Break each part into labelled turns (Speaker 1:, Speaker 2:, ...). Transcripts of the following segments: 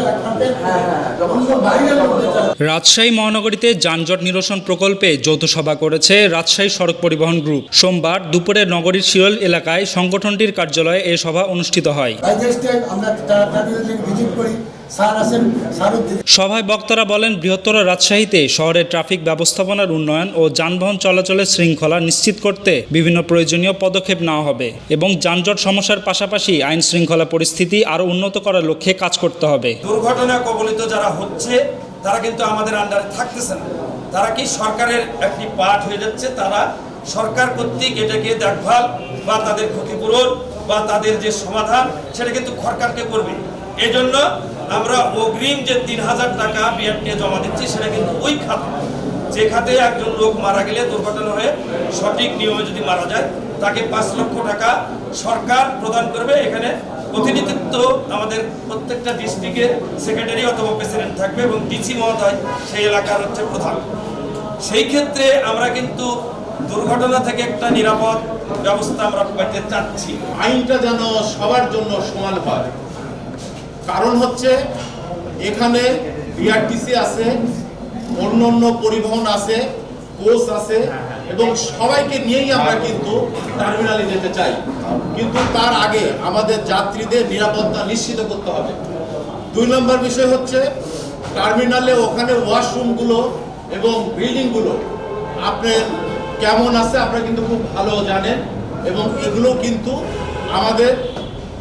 Speaker 1: যারা খাতেন হ্যাঁ, হ্যাঁ, হ্যাঁ, অন্য বাইরের মধ্যে রাজশাহী মহানগরীতে যানজট নিরসন প্রকল্পে যৌথ সভা করেছে রাজশাহী সড়ক পরিবহন গ্রুপ। সোমবার দুপুরে নগরীর শিরল এলাকায় সংগঠনটির কার্যালয়ে এ সভা অনুষ্ঠিত হয়। সভায় বক্তারা বলেন, বৃহত্তর রাজশাহীতে শহরের ট্রাফিক ব্যবস্থাপনার উন্নয়ন ও যানবাহন চলাচলের শৃঙ্খলা নিশ্চিত করতে বিভিন্ন প্রয়োজনীয় পদক্ষেপ নেওয়া হবে এবং যানজট সমস্যার পাশাপাশি আইন শৃঙ্খলা পরিস্থিতি আরও উন্নত করার লক্ষ্যে কাজ করতে হবে।
Speaker 2: দুর্ঘটনা কবলিত যারা হচ্ছে তারা কিন্তু আমাদের আন্ডারে থাকতেছে না। তারা কি সরকারের একটি পাঠ হয়ে যাচ্ছে? তারা সরকার কর্তৃক এটাকে দেখভাল বা তাদের ক্ষতিপূরণ বা তাদের যে সমাধান, সেটা কিন্তু সরকারকে করবে। এই জন্য আমরা অগ্রিম যে তিন হাজার টাকা বিআরটিএ জমা দিচ্ছি, সেটা কিন্তু ওই খাতে। যে খাতে একজন লোক মারা গেলে দুর্ঘটনা হয়ে সঠিক নিয়মে যদি মারা যায়, তাকে পাঁচ লক্ষ টাকা সরকার প্রদান করবে। এখানে প্রতিনিধিত্ব আমাদের প্রত্যেকটা ডিস্ট্রিক্টের সেক্রেটারি অথবা প্রেসিডেন্ট থাকবে এবং ডিসি মহোদয় সেই এলাকার হচ্ছে প্রধান। সেই ক্ষেত্রে আমরা কিন্তু দুর্ঘটনা থেকে একটা নিরাপদ ব্যবস্থা আমরা পেতে চাচ্ছি।
Speaker 3: আইনটা যেন সবার জন্য সমান হয়। কারণ হচ্ছে এখানে বিআরটিসি আছে অন্য অন্য পরিবহন আছে কোচ আছে এবং সবাইকে নিয়েই আমরা কিন্তু টার্মিনালে যেতে চাই। কিন্তু তার আগে আমাদের যাত্রীদের নিরাপত্তা নিশ্চিত করতে হবে। দুই নম্বর বিষয় হচ্ছে টার্মিনালে ওখানে ওয়াশরুমগুলো এবং বিল্ডিংগুলো আপনার কেমন আছে আপনারা কিন্তু খুব ভালো জানেন এবং এগুলো কিন্তু আমাদের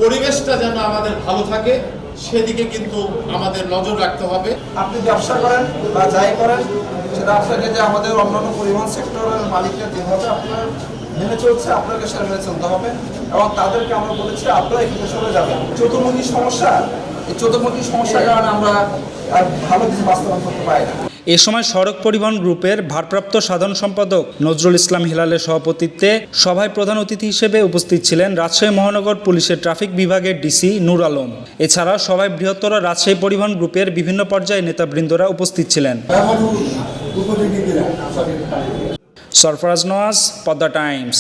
Speaker 3: পরিবেশটা যেন আমাদের ভালো থাকে। সেদিকে কিন্তু আমাদের নজর রাখতে হবে।
Speaker 4: আপনি ব্যবসা করেন বা যাই করেন, সেটা আপনাকে যে আমাদের অন্যান্য পরিবহন সেক্টরের মালিকরা যেভাবে আপনার মেনে চলছে, আপনাকে সেটা মেনে চলতে হবে এবং তাদেরকে আমরা বলেছি, আপনারা এখানে সরে যাবেন। চতুর্মুখী সমস্যা, এই চতুর্মুখী সমস্যার কারণে আমরা ভালো কিছু বাস্তবায়ন করতে পারি না।
Speaker 1: এ সময় সড়ক পরিবহন গ্রুপের ভারপ্রাপ্ত সাধারণ সম্পাদক নজরুল ইসলাম হিলালের সভাপতিত্বে সভায় প্রধান অতিথি হিসেবে উপস্থিত ছিলেন রাজশাহী মহানগর পুলিশের ট্রাফিক বিভাগের ডিসি নূর আলম। এছাড়া সভায় বৃহত্তর রাজশাহী পরিবহন গ্রুপের বিভিন্ন পর্যায়ে নেতাবৃন্দরা উপস্থিত ছিলেন। সরফরাজ নওয়াজ পদ্মা টাইমস।